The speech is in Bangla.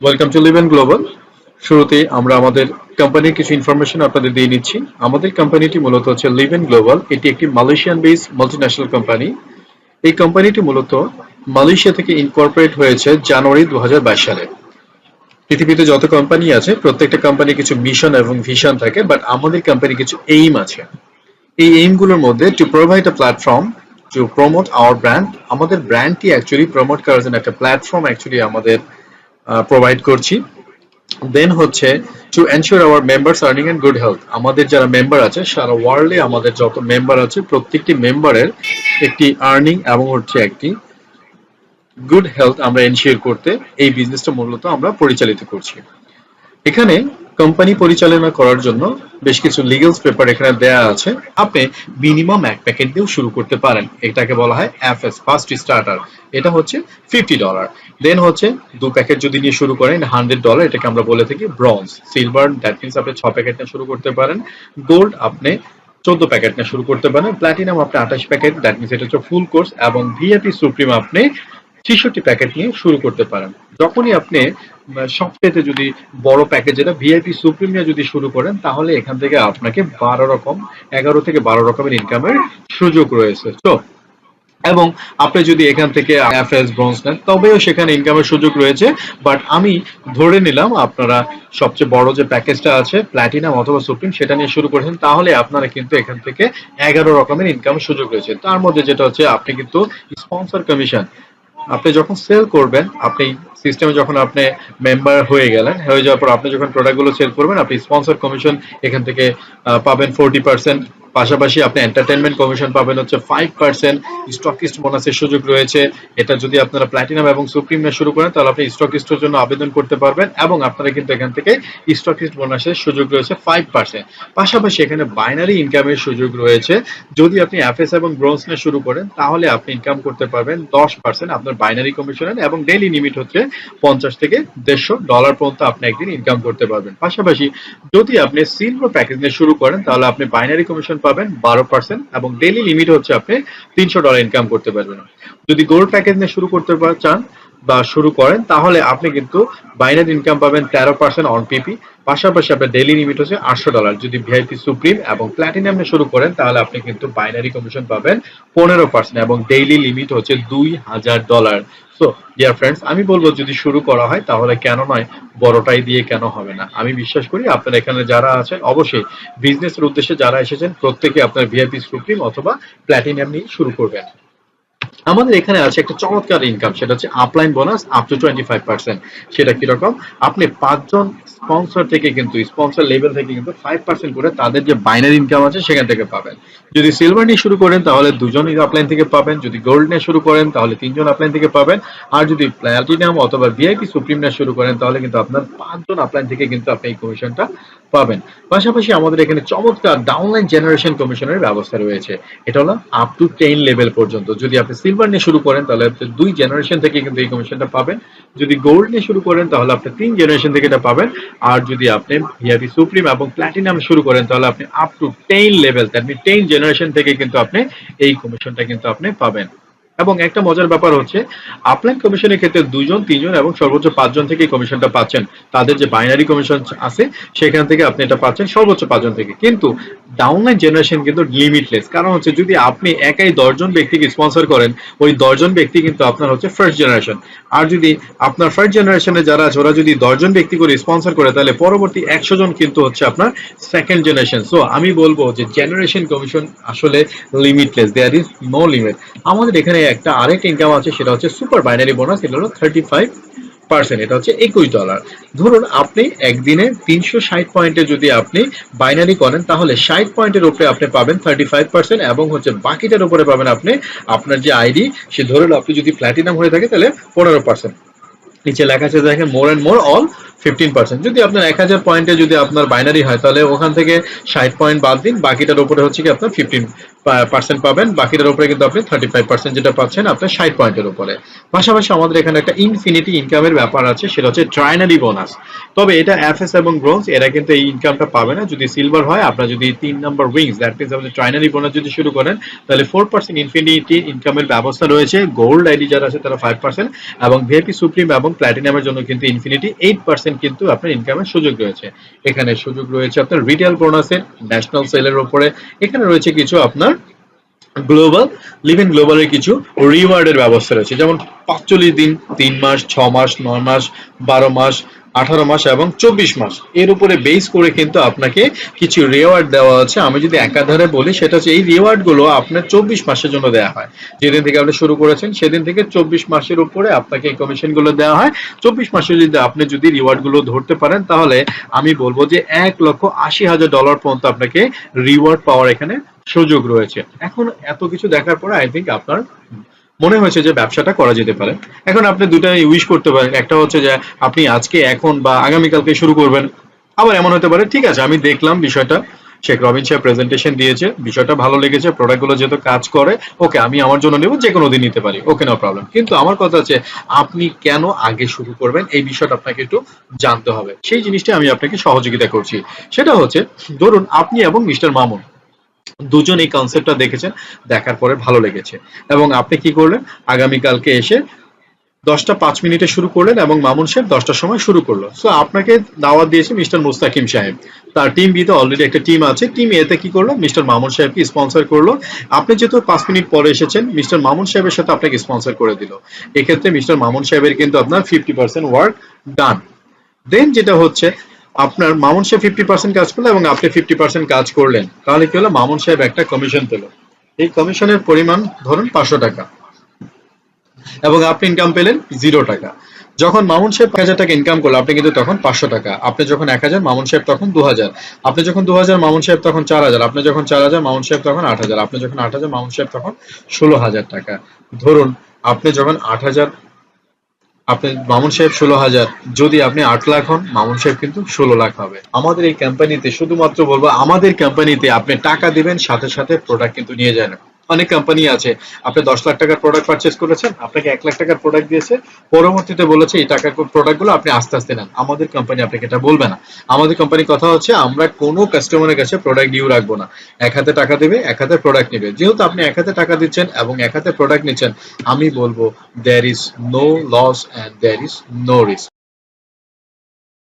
ওয়েলকাম টু লিভেন গ্লোবাল শুরুতে আমরা আমাদের কোম্পানির কিছু ইনফরমেশন আপনাদের দিয়ে নিচ্ছি। আমাদের কোম্পানিটি মূলত হচ্ছে লিভেন গ্লোবাল এটি একটি মালয়েশিয়ান বেস মাল্টিন্যাশনাল কোম্পানি এই কোম্পানিটি মূলত মালয়েশিয়া থেকে ইনকর্পোরেট হয়েছে জানুয়ারি দু হাজার বাইশ সালে। পৃথিবীতে যত কোম্পানি আছে, প্রত্যেকটা কোম্পানি কিছু মিশন এবং ভিশন থাকে বাট আমাদের কোম্পানি কিছু এইম আছে। এই এইমগুলোর মধ্যে to provide a platform to promote our brand আমাদের ব্র্যান্ডটি অ্যাকচুয়ালি প্রমোট করার জন্য একটা প্ল্যাটফর্ম অ্যাকচুয়ালি আমাদের প্রোভাইড করছি। দেন হচ্ছে to ensure our members earning and good health আমাদের যারা মেম্বার আছে, সারা ওয়ার্ল্ডে আমাদের যত মেম্বার আছে, প্রত্যেকটি মেম্বারের একটি আর্নিং এবং হচ্ছে একটি গুড হেলথ আমরা এনশিওর করতে এই বিজনেসটা মূলত আমরা পরিচালিত করছি। এখানে কোম্পানি পরিচালনা করার জন্য বেশ কিছু লিগেলস পেপার এখানে দেয়া আছে। আপনি মিনিমাম এক প্যাকেট দিয়েও শুরু করতে পারেন। এটাকে বলা হয় এফএস ফার্স্ট স্টার্টার এটা হচ্ছে ফিফটি ডলার দেন হচ্ছে দু প্যাকেট যদি নিয়ে শুরু করেন হান্ড্রেড ডলার এটাকে আমরা বলে থাকি ব্রঞ্জ সিলভার দ্যাট মিনস আপনি ছ প্যাকেট নিয়ে শুরু করতে পারেন। গোল্ড আপনি চোদ্দ প্যাকেট নিয়ে শুরু করতে পারেন। প্ল্যাটিনাম আপনি আঠাশ প্যাকেট দ্যাট মিনস এটা হচ্ছে ফুল কোর্স এবং ভিআইপি সুপ্রিম আপনি ছেষট্টি প্যাকেট নিয়ে শুরু করতে পারেন। যখনই আপনি সবচেয়ে যদি বড় প্যাকেজ যেটা ভিআইপি সুপ্রিম নিয়ে যদি শুরু করেন, তাহলে এখান থেকে আপনাকে বারো রকম, এগারো থেকে বারো রকমের ইনকামের সুযোগ রয়েছে। তো এবং আপনি যদি এখান থেকে এফএস ব্রোঞ্জ নেন, তবেও সেখানে ইনকামের সুযোগ রয়েছে। বাট আমি ধরে নিলাম, আপনারা সবচেয়ে বড় যে প্যাকেজটা আছে প্ল্যাটিনাম অথবা সুপ্রিম সেটা নিয়ে শুরু করেছেন, তাহলে আপনারা কিন্তু এখান থেকে এগারো রকমের ইনকামের সুযোগ রয়েছে। তার মধ্যে যেটা হচ্ছে, আপনি কিন্তু স্পন্সর কমিশন আপনি যখন সেল করবেন, আপনি সিস্টেমে যখন আপনি মেম্বার হয়ে গেলেন, হয়ে যাওয়ার পর আপনি যখন প্রোডাক্টগুলো সেল করবেন, আপনি স্পন্সর কমিশন এখান থেকে পাবেন ফোরটি পার্সেন্ট পাশাপাশি আপনি এন্টারটেনমেন্ট কমিশন পাবেন হচ্ছে ফাইভ পার্সেন্ট স্টকিস্ট বোনাসের সুযোগ রয়েছে। এটা যদি আপনারা প্ল্যাটিনাম এবং সুপ্রিম শুরু করেন, তাহলে আপনি স্টকিস্টের জন্য আবেদন করতে পারবেন এবং আপনারা কিন্তু এখান থেকে স্টকিস্ট বোনাসের সুযোগ রয়েছে ফাইভ পার্সেন্ট পাশাপাশি এখানে বাইনারি ইনকামের সুযোগ রয়েছে। যদি আপনি এফএস এবং ব্রোঞ্জ নিয়ে শুরু করেন, তাহলে আপনি ইনকাম করতে পারবেন দশ পার্সেন্ট আপনার বাইনারি কমিশনের এবং ডেইলি লিমিট হচ্ছে পঞ্চাশ থেকে দেড়শো ডলার পর্যন্ত আপনি একদিন ইনকাম করতে পারবেন। পাশাপাশি যদি আপনি সিলভার প্যাকেজ নিয়ে শুরু করেন, তাহলে আপনি বাইনারি কমিশন পাবেন বারো পার্সেন্ট এবং ডেইলি লিমিট হচ্ছে আপনি তিনশো ডলার ইনকাম করতে পারবেন। যদি গোল্ড প্যাকেজ নিয়ে শুরু করতে চান বা শুরু করেন, তাহলে আপনি কিন্তু বাইনারি ইনকাম পাবেন তেরো পার্সেন্ট অন পিপি পাশাপাশি আপনার ডেইলি লিমিট হচ্ছে আটশো ডলার যদি ভিআইপি সুপ্রিম এবং প্ল্যাটিনাম শুরু করেন, তাহলে আপনি কিন্তু বাইনারি কমিশন পাবেন পনেরো পার্সেন্ট এবং ডেইলি লিমিট হচ্ছে দুই হাজার ডলার সো ডিয়ার ফ্রেন্ডস আমি বলব যদি শুরু করা হয়, তাহলে কেন নয়, বড়টাই দিয়ে কেন হবে না? আমি বিশ্বাস করি আপনারা এখানে যারা আছেন, অবশ্যই বিজনেসের উদ্দেশ্যে যারা এসেছেন, প্রত্যেকে আপনার ভিআইপি সুপ্রিম অথবা প্ল্যাটিনাম নিয়ে শুরু করবেন। আমাদের এখানে আছে একটা চমৎকার ইনকাম সেটা হচ্ছে upline bonus up to twenty five percent সেটা কীরকম? আপনি পাঁচজন স্পন্সর থেকে কিন্তু স্পন্সর লেভেল থেকে কিন্তু ফাইভ পার্সেন্ট করে তাদের যে বাইনারি ইনকাম আছে সেখান থেকে পাবেন। যদি সিলভার নিয়ে শুরু করেন, তাহলে দুজন আপলাইন থেকে পাবেন। যদি গোল্ড নিয়ে শুরু করেন, তাহলে তিনজন আপলাইন থেকে পাবেন। আর যদি প্ল্যাটিনাম অথবা ভিআইপি সুপ্রিম নিয়ে শুরু করেন, তাহলে কিন্তু আপনার পাঁচজন আপলাইন থেকে কিন্তু আপনি এই কমিশনটা পাবেন। পাশাপাশি আমাদের এখানে চমৎকার ডাউনলাইন জেনারেশন কমিশনের ব্যবস্থা রয়েছে। এটা হলো আপ টু টেন লেভেল পর্যন্ত। যদি আপনি সিলভার নিয়ে শুরু করেন, তাহলে আপনি দুই জেনারেশন থেকে কিন্তু এই কমিশনটা পাবেন। যদি গোল্ড নিয়ে শুরু করেন, তাহলে আপনি তিন জেনারেশন থেকে এটা পাবেন। আর যদি আপনি ভিআইপি সুপ্রিম এবং প্ল্যাটিনাম শুরু করেন, তাহলে আপনি up to ten level that mean ten generation থেকে কিন্তু আপনি এই কমিশনটা কিন্তু আপনি পাবেন। এবং একটা মজার ব্যাপার হচ্ছে আপলাইন কমিশনের ক্ষেত্রে দুজন তিনজন এবং সর্বোচ্চ পাঁচজন থেকে কমিশনটা পাচ্ছেন। তাদের যে বাইনারি কমিশন আছে, সেখান থেকে আপনি এটা পাচ্ছেন সর্বোচ্চ পাঁচজন থেকে। কিন্তু ডাউনলাইন জেনারেশন কিন্তু লিমিটলেস কারণ হচ্ছে যদি আপনি একাই দশজন ব্যক্তিকে স্পন্সর করেন, ওই দশজন ব্যক্তি কিন্তু আপনার হচ্ছে ফার্স্ট জেনারেশন আর যদি আপনার ফার্স্ট জেনারেশনে যারা আছে, ওরা যদি দশজন ব্যক্তি করে স্পন্সর করে, তাহলে পরবর্তী একশো জন কিন্তু হচ্ছে আপনার সেকেন্ড জেনারেশন সো আমি বলব যে জেনারেশন কমিশন আসলে limitless there is no limit আমাদের এখানে একটা আরেকটা ইনকাম আছে, সেটা হচ্ছে সুপার বাইনারি বোনাস এটা হলো থার্টি ফাইভ পার্সেন্ট, এটা হচ্ছে একুশ ডলার। ধরুন আপনি একদিনে তিনশো ষাট পয়েন্টে যদি আপনি বাইনারি করেন, তাহলে ষাট পয়েন্টের উপরে আপনি পাবেন থার্টি ফাইভ পার্সেন্ট এবং হচ্ছে বাকিটার উপরে পাবেন আপনি আপনার যে আইডি, সে ধরুন আপনি যদি প্ল্যাটিনাম হয়ে থাকে, তাহলে পনেরো পার্সেন্ট নিচে লেখা আছে দেখেন more and more all fifteen percent যদি আপনার এক হাজার পয়েন্টে যদি আপনার বাইনারি হয়, তাহলে ওখান থেকে ষাট পয়েন্ট বাদ দিন, বাকিটার উপরে হচ্ছে কি আপনার ফিফটিন পার্সেন্ট পাবেন, বাকিটার উপরে কিন্তু আপনি থার্টি ফাইভ পার্সেন্ট যেটা পাচ্ছেন আপনার ষাট পয়েন্টের উপরে। পাশাপাশি আমাদের এখানে একটা ইনফিনিটি ইনকামের ব্যাপার আছে, সেটা হচ্ছে ট্রাইনারি বোনাস তবে এটা এফএস এবং ব্রোঞ্জ এরা কিন্তু এই ইনকামটা পাবে না। যদি সিলভার হয়, আপনার যদি তিন নম্বর উইংস দ্যাট মিনস আপনি ট্রাইনারি বোনাস যদি শুরু করেন, তাহলে ফোর পার্সেন্ট ইনফিনিটি ইনকামের ব্যবস্থা রয়েছে। গোল্ড আইডি যারা আছে, তারা ফাইভ পার্সেন্ট এবং ভিআইপি সুপ্রিম এবং প্ল্যাটিনামের জন্য কিন্তু ইনফিনিটি এইট পার্সেন্ট কিন্তু আপনার ইনকামের সুযোগ রয়েছে। এখানে সুযোগ রয়েছে আপনার রিটেল বোনাসের ন্যাশনাল সেলের ওপরে এখানে রয়েছে কিছু আপনার গ্লোবাল লিভ ইন গ্লোবালের কিছু রিওয়ার্ডের ব্যবস্থা রয়েছে। যেমন পাঁচচল্লিশ দিন, তিন মাস, ছ মাস, নয় মাস, বারো মাস আঠারো মাস এবং চব্বিশ মাস। এর উপরে বেস করে কিন্তু আপনাকে কিছু রিওয়ার্ড দেওয়া আছে। আমি যদি একাধারে বলি, সেটা হচ্ছে এই রিওয়ার্ডগুলো আপনার চব্বিশ মাসের জন্য দেওয়া হয়। যেদিন থেকে আপনি শুরু করেছেন, সেদিন থেকে চব্বিশ মাসের উপরে আপনাকে এই কমিশনগুলো দেওয়া হয়। চব্বিশ মাসে যদি আপনি যদি রিওয়ার্ডগুলো ধরতে পারেন, তাহলে আমি বলব যে এক লক্ষ আশি হাজার ডলার পর্যন্ত আপনাকে রিওয়ার্ড পাওয়ার এখানে সুযোগ রয়েছে। এখন এত কিছু দেখার পরে আই থিঙ্ক আপনার মনে হয়েছে যে ব্যবসাটা করা যেতে পারে। এখন আপনি দুটা উইশ করতে পারেন। একটা হচ্ছে যে আপনি আজকে, এখন বা আগামীকালকে শুরু করবেন। আবার এমন হতে পারে, ঠিক আছে, আমি দেখলাম বিষয়টা। শেখ রবিন সাহেব প্রেজেন্টেশন দিয়েছে, বিষয়টা ভালো লেগেছে প্রোডাক্টগুলো যেহেতু কাজ করে, ওকে আমি আমার জন্য নেব যে কোনো দিন নিতে পারি, ওকে নো প্রবলেম কিন্তু আমার কথা হচ্ছে, আপনি কেন আগে শুরু করবেন? এই বিষয়টা আপনাকে একটু জানতে হবে। সেই জিনিসটা আমি আপনাকে সহযোগিতা করছি। সেটা হচ্ছে, ধরুন আপনি এবং মিস্টার মামুন দুজন এই কনসেপ্টটা দেখেছেন, দেখার পরে ভালো লেগেছে। এবং আপনি কি করলেন? আগামীকালকে এসে দশটা পাঁচ মিনিটে শুরু করলেন এবং মামুন সাহেব দশটার সময় শুরু করল। সো আপনাকে দাওয়াত দিয়েছে মিস্টার মুস্তাকিম সাহেব। তার টিম বিতে অলরেডি একটা টিম আছে। টিম এতে কি করল? মিস্টার মামুন সাহেবকে স্পন্সর করল। আপনি যেহেতু পাঁচ মিনিট পরে এসেছেন, মিস্টার মামুন সাহেবের সাথে আপনাকে স্পন্সর করে দিল। এক্ষেত্রে মিস্টার মামুন সাহেবের কিন্তু আপনার fifty percent work done then যেটা হচ্ছে আপনার মামুন সাহেব ফিফটি পার্সেন্ট কাজ করল এবং আপনি ফিফটি পার্সেন্ট কাজ করলেন। তাহলে কি হলো? মামুন সাহেব একটা কমিশন পেল। এই কমিশনের পরিমাণ ধরুন পাঁচশো টাকা। এবং আপনি ইনকাম পেলেন জিরো টাকা। যখন মামুন সাহেব এক হাজার টাকা ইনকাম করল, আপনি কিন্তু তখন পাঁচশো টাকা। আপনি যখন এক হাজার, মামুন সাহেব তখন দু হাজার। আপনি যখন দু হাজার, মামুন সাহেব তখন চার হাজার। আপনি যখন চার হাজার, মামুন সাহেব তখন আট হাজার। আপনি যখন আট হাজার, মামুন সাহেব তখন ষোলো হাজার টাকা। ধরুন, আপনি যখন আট হাজার আপনি মামুন সাহেব ষোলো হাজার, যদি আপনি আট লাখ হন, মামুন সাহেব কিন্তু ষোলো লাখ হবে। আমাদের এই কোম্পানিতে শুধুমাত্র বলব, আমাদের কোম্পানিতে আপনি টাকা দিবেন, সাথে সাথে প্রোডাক্ট কিন্তু নিয়ে যান অনেক কোম্পানি আছে। আপনি দশ লাখ টাকার প্রোডাক্ট পারচেস করেছেন, আপনাকে এক লাখ টাকার প্রোডাক্ট দিয়েছে, পরবর্তীতে বলেছে এই টাকার প্রোডাক্টগুলো আপনি আস্তে আস্তে নেন। আমাদের কোম্পানি আপনাকে এটা বলবে না। আমাদের কোম্পানির কথা হচ্ছে, আমরা কোনো কাস্টমারের কাছে প্রোডাক্ট ডিউ রাখব না। এক হাতে টাকা দেবে, এক হাতে প্রোডাক্ট নেবে। যেহেতু আপনি এক হাতে টাকা দিচ্ছেন এবং এক হাতে প্রোডাক্ট নিচ্ছেন, আমি বলব there is no loss and there is no risk